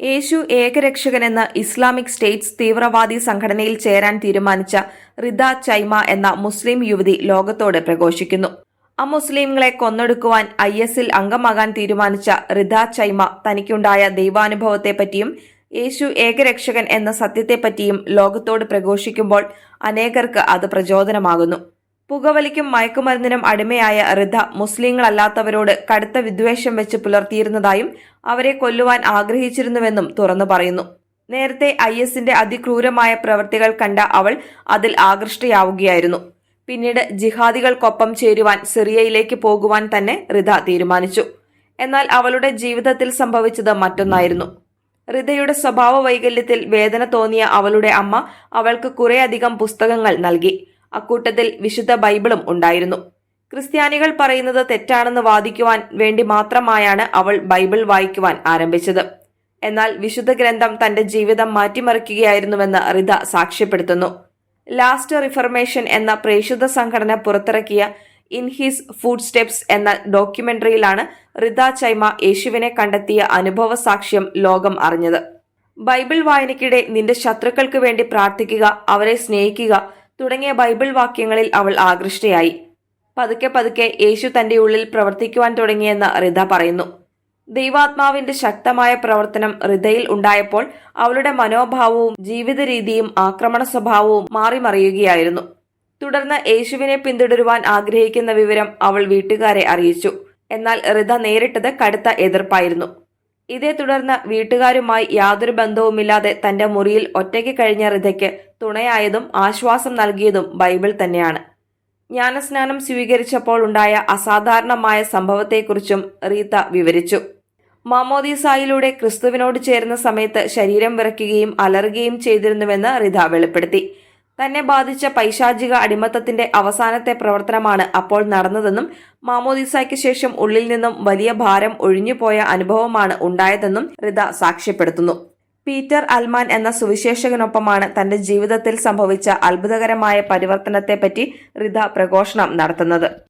യേശു ഏകരക്ഷകനെന്ന് Islamic States തീവ്രവാദി സംഘടനയിൽ ചേരാൻ തീരുമാനിച്ച റിദ ചൈമ എന്ന മുസ്ലിം യുവതി ലോകത്തോട് പ്രഘോഷിക്കുന്നു. അമുസ്ലിങ്ങളെ കൊന്നൊടുക്കുവാൻ ഐ എസിൽ അംഗമാകാൻ തീരുമാനിച്ച റിദ ചൈമ തനിക്കുണ്ടായ ദൈവാനുഭവത്തെപ്പറ്റിയും യേശു ഏകരക്ഷകൻ എന്ന സത്യത്തെപ്പറ്റിയും ലോകത്തോട് പ്രഘോഷിക്കുമ്പോൾ അനേകർക്ക് അത് പ്രചോദനമാകുന്നു. പുകവലിക്കും മയക്കുമരുന്നിനും അടിമയായ റിധ മുസ്ലിങ്ങളല്ലാത്തവരോട് കടുത്ത വിദ്വേഷം വെച്ച് പുലർത്തിയിരുന്നതായും അവരെ കൊല്ലുവാൻ ആഗ്രഹിച്ചിരുന്നുവെന്നും തുറന്നു പറയുന്നു. നേരത്തെ ഐ എസിന്റെ അതിക്രൂരമായ പ്രവൃത്തികൾ കണ്ട അവൾ അതിൽ ആകൃഷ്ടയാവുകയായിരുന്നു. പിന്നീട് ജിഹാദികൾക്കൊപ്പം ചേരുവാൻ സിറിയയിലേക്ക് പോകുവാൻ തന്നെ റിധ തീരുമാനിച്ചു. എന്നാൽ അവളുടെ ജീവിതത്തിൽ സംഭവിച്ചത് മറ്റൊന്നായിരുന്നു. റിതയുടെ സ്വഭാവ വൈകല്യത്തിൽ വേദന തോന്നിയ അവളുടെ അമ്മ അവൾക്ക് കുറേയധികം പുസ്തകങ്ങൾ നൽകി. അക്കൂട്ടത്തിൽ വിശുദ്ധ ബൈബിളും ഉണ്ടായിരുന്നു. ക്രിസ്ത്യാനികൾ പറയുന്നത് തെറ്റാണെന്ന് വാദിക്കുവാൻ വേണ്ടി മാത്രമായാണ് അവൾ ബൈബിൾ വായിക്കുവാൻ ആരംഭിച്ചത്. എന്നാൽ വിശുദ്ധ ഗ്രന്ഥം തന്റെ ജീവിതം മാറ്റിമറിക്കുകയായിരുന്നുവെന്ന് റിത സാക്ഷ്യപ്പെടുത്തുന്നു. ലാസ്റ്റ് റിഫർമേഷൻ എന്ന പ്രേക്ഷിത സംഘടന പുറത്തിറക്കിയ ഇൻ ഹിസ് ഫുഡ് സ്റ്റെപ്സ് എന്ന ഡോക്യുമെന്ററിയിലാണ് റിത ചൈമ യേശുവിനെ കണ്ടെത്തിയ അനുഭവ സാക്ഷ്യം ലോകം അറിഞ്ഞത്. ബൈബിൾ വായനയ്ക്കിടെ നിന്റെ ശത്രുക്കൾക്ക് വേണ്ടി പ്രാർത്ഥിക്കുക അവരെ സ്നേഹിക്കുക തുടങ്ങിയ ബൈബിൾ വാക്യങ്ങളിൽ അവൾ ആകൃഷ്ടയായി. പതുക്കെ പതുക്കെ യേശു തന്റെ ഉള്ളിൽ പ്രവർത്തിക്കുവാൻ തുടങ്ങിയെന്ന് റിത പറയുന്നു. ദൈവാത്മാവിന്റെ ശക്തമായ പ്രവർത്തനം റിതയിൽ ഉണ്ടായപ്പോൾ അവളുടെ മനോഭാവവും ജീവിത രീതിയും ആക്രമണ സ്വഭാവവും മാറിമറിയുകയായിരുന്നു. തുടർന്ന് യേശുവിനെ പിന്തുടരുവാൻ ആഗ്രഹിക്കുന്ന വിവരം അവൾ വീട്ടുകാരെ അറിയിച്ചു. എന്നാൽ റിത നേരിട്ടത് കടുത്ത എതിർപ്പായിരുന്നു. ഇതേ തുടർന്ന് വീട്ടുകാരുമായി യാതൊരു ബന്ധവുമില്ലാതെ തന്റെ മുറിയിൽ ഒറ്റയ്ക്ക് കഴിഞ്ഞ റിതയ്ക്ക് തുണയായതും ആശ്വാസം നൽകിയതും ബൈബിൾ തന്നെയാണ്. ജ്ഞാനസ്നാനം സ്വീകരിച്ചപ്പോൾ ഉണ്ടായ അസാധാരണമായ സംഭവത്തെക്കുറിച്ചും റീത്ത വിവരിച്ചു. മാമോദീസായിലൂടെ ക്രിസ്തുവിനോട് ചേരുന്ന സമയത്ത് ശരീരം വിറയ്ക്കുകയും അലറുകയും ചെയ്തിരുന്നുവെന്ന് റിത വെളിപ്പെടുത്തി. തന്നെ ബാധിച്ച പൈശാചിക അടിമത്തത്തിന്റെ അവസാനത്തെ പ്രവർത്തനമാണ് അപ്പോൾ നടന്നതെന്നും മാമോദിസായ്ക്ക് ശേഷം ഉള്ളിൽ നിന്നും വലിയ ഭാരം ഒഴിഞ്ഞുപോയ അനുഭവമാണ് ഉണ്ടായതെന്നും റിത സാക്ഷ്യപ്പെടുത്തുന്നു. പീറ്റർ അൽമാൻ എന്ന സുവിശേഷകനൊപ്പമാണ് തന്റെ ജീവിതത്തിൽ സംഭവിച്ച അത്ഭുതകരമായ പരിവർത്തനത്തെപ്പറ്റി റിത പ്രഘോഷണം നടത്തുന്നത്.